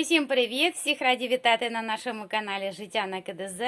Усім привіт! Всіх раді вітати на нашому каналі Життя на КДЗ.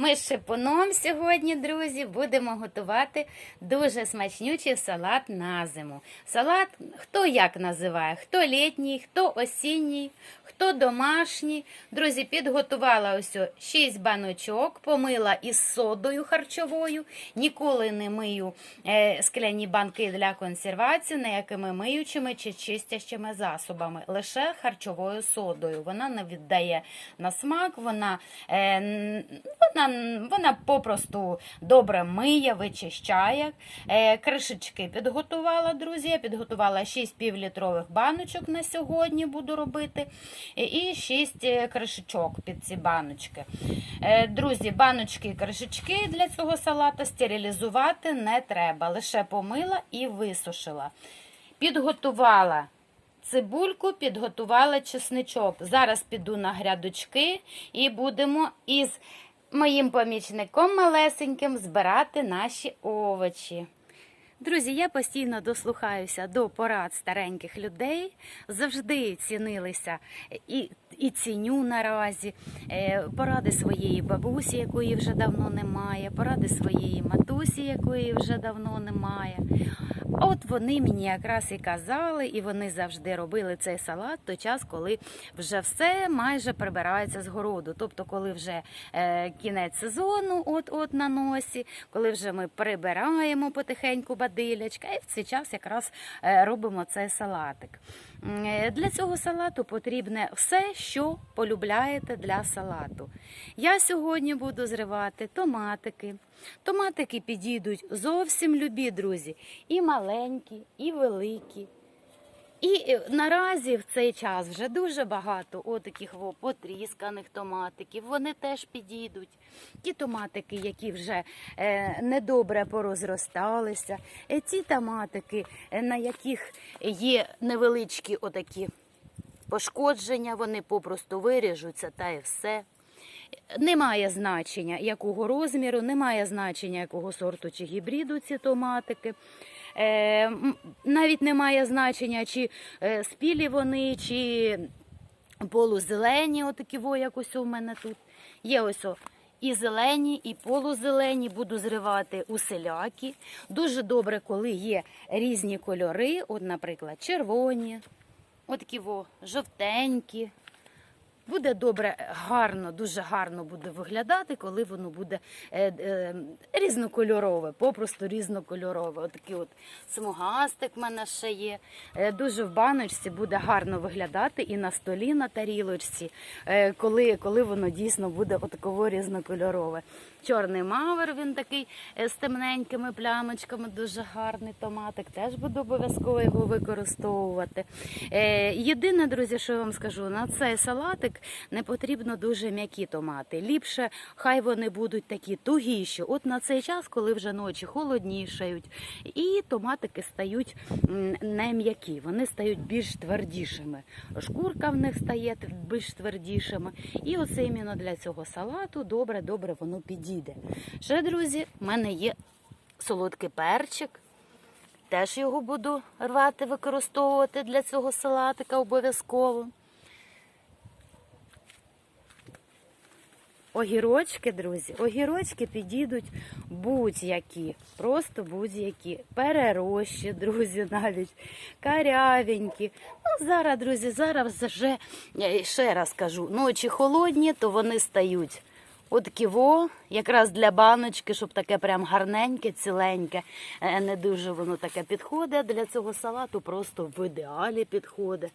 Ми з шипуном сьогодні, друзі, будемо готувати дуже смачнючий салат на зиму. Салат хто як називає, хто літній, хто осінній, хто домашній. Друзі, підготувала ось 6 баночок, помила із содою харчовою. Ніколи не мию е, скляні банки для консервації ніякими миючими чи чистящими засобами, лише харчовою содою. Вона не віддає на смак, вона, е, н- вона, попросту добре миє, вичищає. Е, кришечки підготувала, друзі. Я підготувала 6 півлітрових баночок на сьогодні буду робити. е, І 6 кришечок під ці баночки. Е, Друзі, баночки і кришечки для цього салату стерилізувати не треба. Лише помила і висушила. Підготувала цибульку, підготувала чесничок. Зараз піду на грядочки і будемо із моїм помічником малесеньким збирати наші овочі. Друзі, я постійно дослухаюся до порад стареньких людей, завжди цінилися і, і ціню наразі е, поради своєї бабусі, якої вже давно немає, поради своєї матусі, якої вже давно немає. От вони мені якраз і казали, і вони завжди робили цей салат той час, коли вже все майже прибирається з городу. Тобто, коли вже е, кінець сезону, от-от на носі, коли вже ми прибираємо потихеньку бадилячка, і в цей час якраз е, робимо цей салатик. Е, Для цього салату потрібне все, що полюбляєте для салату. Я сьогодні буду зривати томатики. Томатики підійдуть зовсім любі, друзі, і маленькі, і великі. І е, наразі в цей час вже дуже багато отаких потрісканих томатиків. Вони теж підійдуть. Ті томатики, які вже е, недобре порозросталися, е, ті томатики, на яких є невеличкі отакі пошкодження, вони попросту виріжуться та і все. Немає значення, якого розміру, немає значення, якого сорту чи гібриду ці томатики. Е, навіть немає значення, чи е, спілі вони, чи полузелені, отакі во, як у мене тут. Є ось о, і зелені, і полузелені. Буду зривати уселяки. Дуже добре, коли є різні кольори. От, наприклад, червоні, отакі во, жовтенькі. Буде добре, гарно, дуже гарно буде виглядати, коли воно буде е, е, різнокольорове, попросту різнокольорове. Отакий от смугастик в мене ще є. Е, дуже в баночці буде гарно виглядати і на столі, на тарілочці, е, коли, коли воно дійсно буде отаково різнокольорове. Чорний мавер, він такий е, з темненькими плямочками, дуже гарний томатик. Теж буду обов'язково його використовувати. Е, єдине, друзі, що я вам скажу, на цей салатик не потрібно дуже м'які томати. Ліпше, хай вони будуть такі тугіші. От на цей час, коли вже ночі холоднішають, і томатики стають не м'які, вони стають більш твердішими. Шкурка в них стає більш твердішими. І оце іменно для цього салату добре-добре воно підійде. Ще, друзі, в мене є солодкий перчик. Теж його буду рвати, використовувати для цього салатика обов'язково. Огірочки, друзі, огірочки підійдуть будь-які, просто будь-які. Перерощі, друзі, навіть карявенькі. Ну, зараз, друзі, зараз вже, я ще раз кажу, ночі холодні, то вони стають. От во, якраз для баночки, щоб таке прям гарненьке, ціленьке, Е, не дуже воно таке підходить. Для цього салату просто в ідеалі підходить.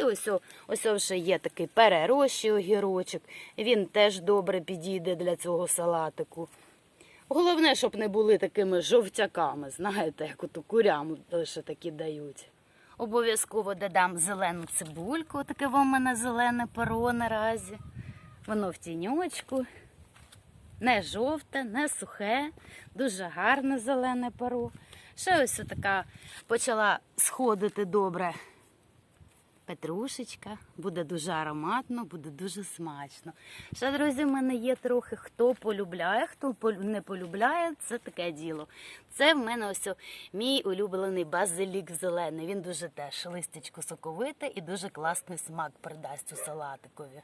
І ось, ось вже є такий перерощий огірочок. Він теж добре підійде для цього салатику. Головне, щоб не були такими жовтяками, знаєте, як от курям лише такі дають. Обов'язково додам зелену цибульку, таке в мене зелене перо наразі. Воно в тіньочку. Не жовте, не сухе, дуже гарне зелене перо. Ще ось така почала сходити добре петрушечка, буде дуже ароматно, буде дуже смачно. Ще, друзі, в мене є трохи хто полюбляє, хто не полюбляє, це таке діло. Це в мене ось мій улюблений базилік зелений. Він дуже теж листячко соковите і дуже класний смак придасть у салатикові.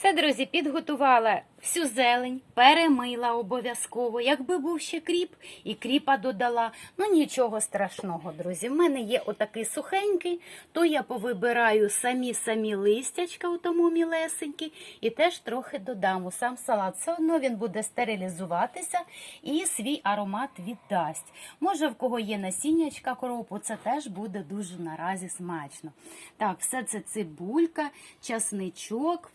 Все, друзі, підготувала всю зелень, перемила обов'язково. Якби був ще кріп, і кріпа додала. Ну нічого страшного, друзі. В мене є отакий сухенький, то я повибираю самі-самі листячка у тому мілесенькі, і теж трохи додам у сам салат. Все одно він буде стерилізуватися і свій аромат віддасть. Може, в кого є насіннячка коропу, це теж буде дуже наразі смачно. Так, все це цибулька, часничок,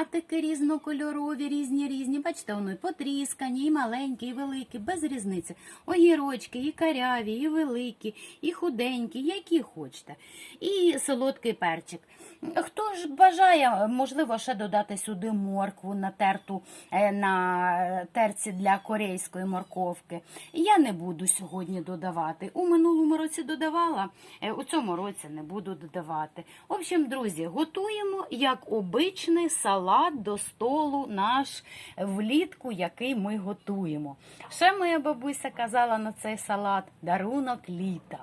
томатики різнокольорові, різні різні. Бачите, вони потріскані, і маленькі, і великі, без різниці. Огірочки, і каряві, і великі, і худенькі, які хочете. І солодкий перчик. Хто ж бажає, можливо, ще додати сюди моркву натерту е, на терці для корейської морковки. Я не буду сьогодні додавати. У минулому році додавала, е, у цьому році не буду додавати. В общем, друзі, готуємо як обичний салат до столу наш влітку, який ми готуємо. Ще моя бабуся казала на цей салат дарунок літа.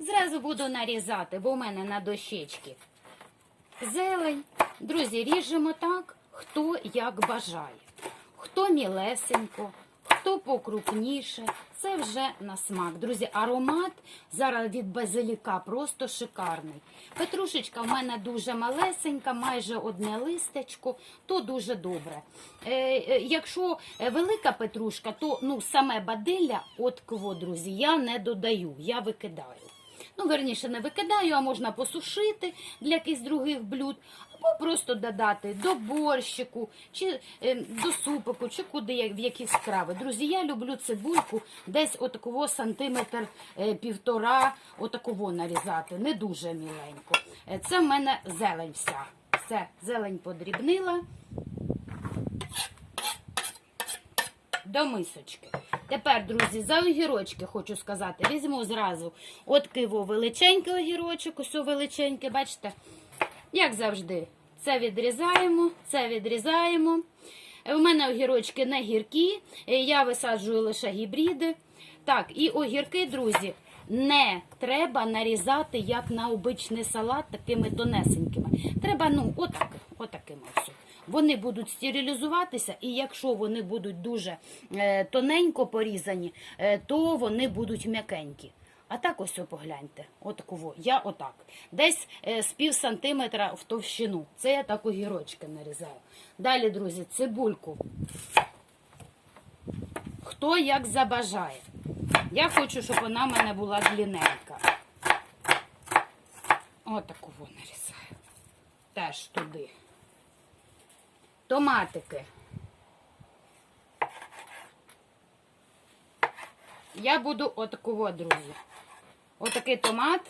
Зразу буду нарізати, бо в мене на дощечці зелень. Друзі, ріжемо так, хто як бажає. Хто мілесенько, хто покрупніше. Це вже на смак. Друзі, аромат зараз від базиліка просто шикарний. Петрушечка в мене дуже малесенька, майже одне листечко, то дуже добре. Е, е, якщо е, велика петрушка, то ну, саме бадилля, от кого, друзі, я не додаю, я викидаю. Ну, верніше, не викидаю, а можна посушити для якихось других блюд, або просто додати до борщику, чи е, до супику, чи куди в якісь страви. Друзі, я люблю цибульку десь отакого сантиметр е, півтора, отакого нарізати, не дуже міленько. Е, Це в мене зелень вся. Все, зелень подрібнила. До мисочки. Тепер, друзі, за огірочки хочу сказати. Візьму зразу от киво величенький огірочок, ось величенький, бачите? Як завжди, це відрізаємо, це відрізаємо. У мене огірочки не гіркі, е, я висаджую лише гібриди. Так, і огірки, друзі, не треба нарізати, як на обичний салат, такими тонесенькими. Треба, ну, отак, отакими ось. Вони будуть стерилізуватися, і якщо вони будуть дуже е, тоненько порізані, е, то вони будуть м'якенькі. А так ось погляньте, отаково. Я отак. Десь е, з пів сантиметра в товщину. Це я так огірочки нарізаю. Далі, друзі, цибульку. Хто як забажає. Я хочу, щоб вона в мене була длинненька. Отаково нарізаю. Теж туди. Томатики. Я буду отакого, друзі. Отакий томат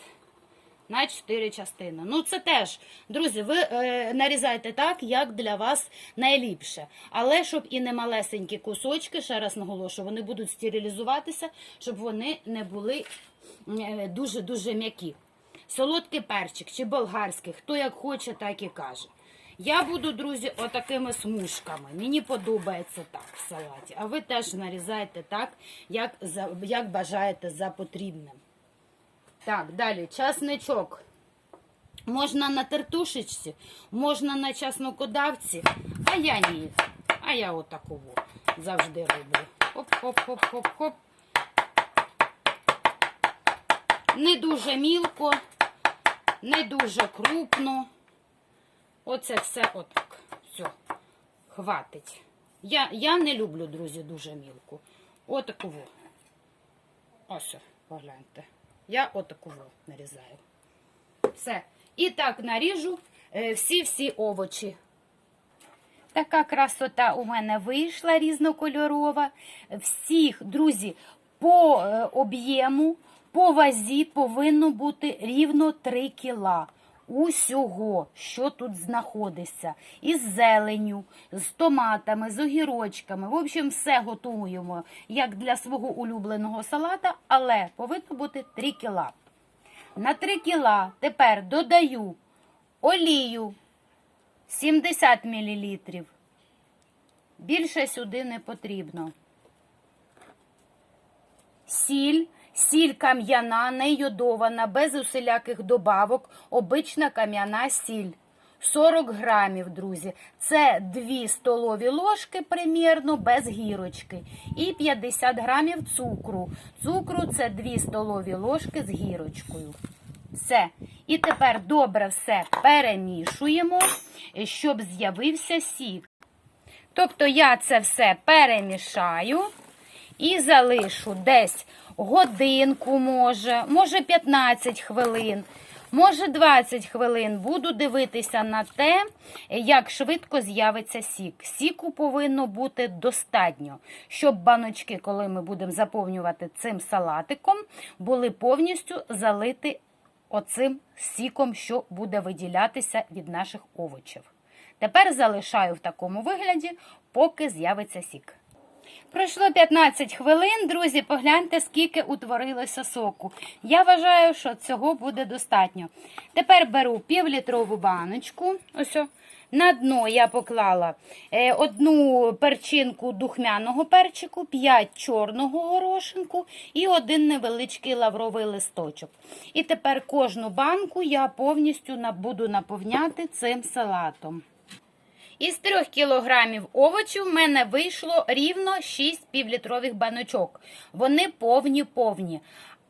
на 4 частини. Ну, це теж, друзі, ви е, нарізайте так, як для вас найліпше. Але щоб і не малесенькі кусочки, ще раз наголошую, вони будуть стерилізуватися, щоб вони не були е, дуже-дуже м'які. Солодкий перчик чи болгарський, хто як хоче, так і каже. Я буду, друзі, отакими смужками. Мені подобається так в салаті. А ви теж нарізайте так, як, як бажаєте за потрібним. Так, далі часничок. Можна на тертушечці, можна на часнокодавці, а я ні. А я отаково завжди роблю. Хоп-хоп-хоп-хоп-хоп. Не дуже мілко, не дуже крупно. Оце все отак. Все, хватить. Я, я не люблю, друзі, дуже мілку. Отаково. Ось, погляньте. Я отаково нарізаю. Все. І так наріжу е, всі-всі овочі. Така красота у мене вийшла різнокольорова. Всіх, друзі, по е, об'єму, по вазі повинно бути рівно 3 кіла. Усього, що тут знаходиться, із зеленю, з томатами, з огірочками. В общем, все готуємо як для свого улюбленого салата, але повинно бути 3 кіла. На 3 кіла тепер додаю олію 70 мл. Більше сюди не потрібно. Сіль, сіль кам'яна, не йодована, без усіляких добавок, обична кам'яна сіль. 40 грамів, друзі. Це 2 столові ложки примірно без гірочки. І 50 грамів цукру. Цукру це 2 столові ложки з гірочкою. Все. І тепер добре все перемішуємо, щоб з'явився сік. Тобто я це все перемішаю і залишу десь годинку, може, може 15 хвилин, може 20 хвилин. Буду дивитися на те, як швидко з'явиться сік. Сіку повинно бути достатньо, щоб баночки, коли ми будемо заповнювати цим салатиком, були повністю залиті оцим сіком, що буде виділятися від наших овочів. Тепер залишаю в такому вигляді, поки з'явиться сік. Пройшло 15 хвилин, друзі, погляньте, скільки утворилося соку. Я вважаю, що цього буде достатньо. Тепер беру півлітрову баночку. Ось. На дно я поклала е, одну перчинку духмяного перчику, 5 чорного горошинку і один невеличкий лавровий листочок. І тепер кожну банку я повністю буду наповняти цим салатом. Із 3 кілограмів овочів в мене вийшло рівно 6 півлітрових баночок. Вони повні-повні.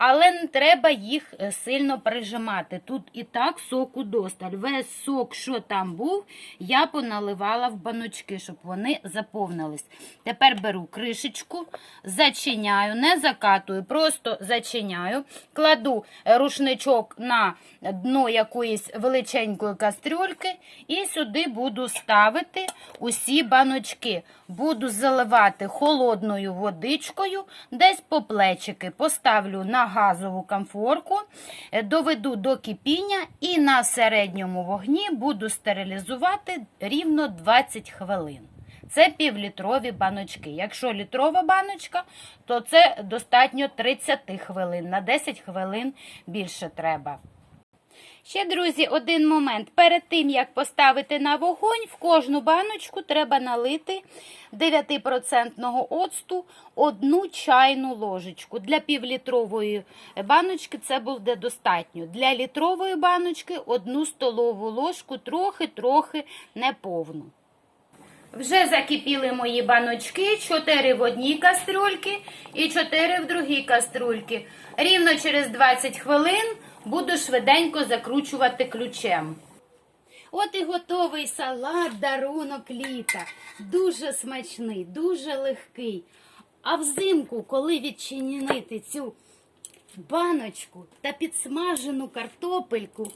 Але не треба їх е, сильно прижимати. Тут і так соку досталь. Весь сок, що там був, я поналивала в баночки, щоб вони заповнились. Тепер беру кришечку, зачиняю, не закатую, просто зачиняю, кладу е, рушничок на дно якоїсь величенької кастрюльки і сюди буду ставити усі баночки. Буду заливати холодною водичкою, десь по плечики. Поставлю на газову камфорку, е, доведу до кипіння і на середньому вогні буду стерилізувати рівно 20 хвилин. Це півлітрові баночки. Якщо літрова баночка, то це достатньо 30 хвилин. На 10 хвилин більше треба. Ще, друзі, один момент. Перед тим, як поставити на вогонь, в кожну баночку треба налити 9% оцту одну чайну ложечку. Для півлітрової баночки це буде достатньо. Для літрової баночки одну столову ложку, трохи-трохи неповну. Вже закипіли мої баночки, 4 в одній кастрюльці і 4 в другій кастрюльці. Рівно через 20 хвилин буду швиденько закручувати ключем. От і готовий салат дарунок літа. Дуже смачний, дуже легкий. А взимку, коли відчинити цю баночку та підсмажену картопельку.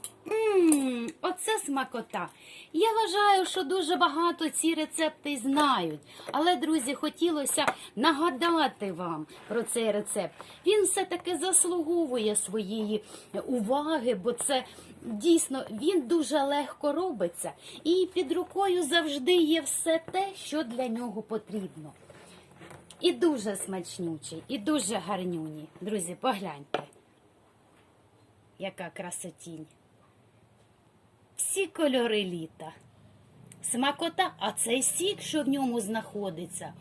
Оце смакота. Я вважаю, що дуже багато ці рецепти знають. Але, друзі, хотілося нагадати вам про цей рецепт. Він все-таки заслуговує своєї уваги, бо це дійсно він дуже легко робиться. І під рукою завжди є все те, що для нього потрібно. І дуже смачнючий, і дуже гарнюні. Друзі, погляньте. Яка красотінь. Всі кольори літа. Смакота, а цей сік, що в ньому знаходиться.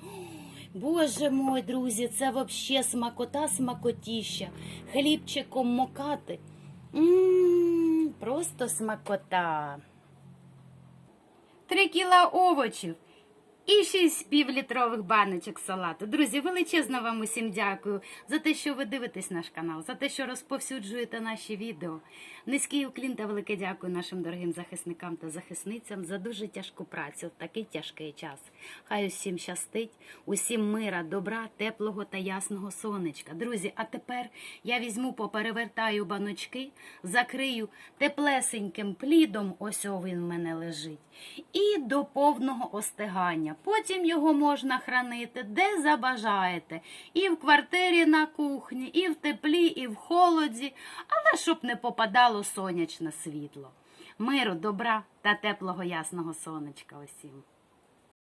Боже мой, друзі, це взагалі смакота, смакотіща. Хлібчиком мокати. М, просто смакота. Три кіла овочів і 6 півлітрових баночок салату. Друзі, величезно вам усім дякую за те, що ви дивитесь наш канал, за те, що розповсюджуєте наші відео. Низький уклін та велике дякую нашим дорогим захисникам та захисницям за дуже тяжку працю в такий тяжкий час. Хай усім щастить, усім мира, добра, теплого та ясного сонечка. Друзі, а тепер я візьму, поперевертаю баночки, закрию теплесеньким плідом, ось він в мене лежить, і до повного остигання. Потім його можна хранити де забажаєте. І в квартирі на кухні, і в теплі, і в холоді, але щоб не попадало сонячне світло. Миру, добра та теплого ясного сонечка усім.